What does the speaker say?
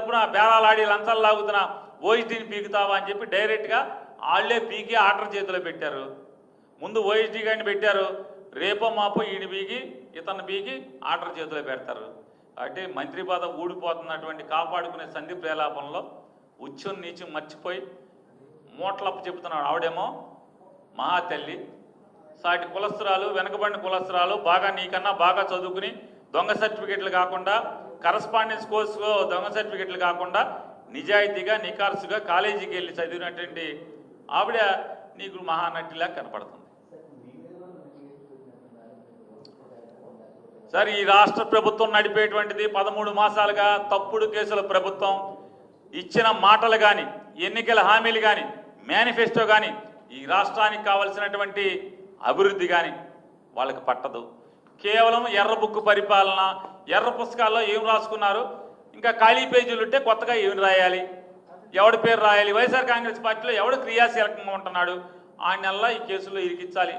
తరపున బేరాలాడి లంచాలు లాగుతున్న ఓఎస్డీని పీకుతావా అని చెప్పి డైరెక్ట్గా వాళ్ళే పీకి ఆర్డర్ చేతిలో పెట్టారు. ముందు ఓఎస్డీ గారిని పెట్టారు. రేపో మాపో ఈయన పీకి ఇతను పీకి ఆర్డర్ చేతిలో పెడతారు. అంటే మంత్రి పదవి ఊడిపోతున్నటువంటి కాపాడుకునే సంధి ప్రేలాపంలో ఉచ్చం నీచం మర్చిపోయి మూటలప్పు చెబుతున్నాడు. ఆవిడేమో మహా తల్లి. సాటి కులస్త్రాలు వెనకబడిన కులస్త్రాలు బాగా నీకన్నా బాగా చదువుకుని దొంగ సర్టిఫికెట్లు కాకుండా కరస్పాండెన్స్ కోర్సులో దొంగ సర్టిఫికెట్లు కాకుండా నిజాయితీగా నికార్సుగా కాలేజీకి వెళ్ళి చదివినటువంటి ఆవిడ నీకు మహానటిలా కనపడుతుంది. సార్ ఈ రాష్ట్ర ప్రభుత్వం నడిపేటువంటిది పదమూడు మాసాలుగా తప్పుడు కేసుల ప్రభుత్వం. ఇచ్చిన మాటలు కానీ ఎన్నికల హామీలు కానీ మేనిఫెస్టో కానీ ఈ రాష్ట్రానికి కావలసినటువంటి అభివృద్ధి కానీ వాళ్ళకి పట్టదు. కేవలం ఎర్ర బుక్కు పరిపాలన ఎర్ర పుస్తకాల్లో ఏం రాసుకున్నారు? ఇంకా ఖాళీ పేజీలు ఉంటే కొత్తగా ఏం రాయాలి? ఎవడి పేరు రాయాలి? వైఎస్ఆర్ కాంగ్రెస్ పార్టీలో ఎవడు క్రియాశీలకంగా ఉంటున్నాడు? ఆ నెలలో ఈ కేసులో ఇరికించాలి.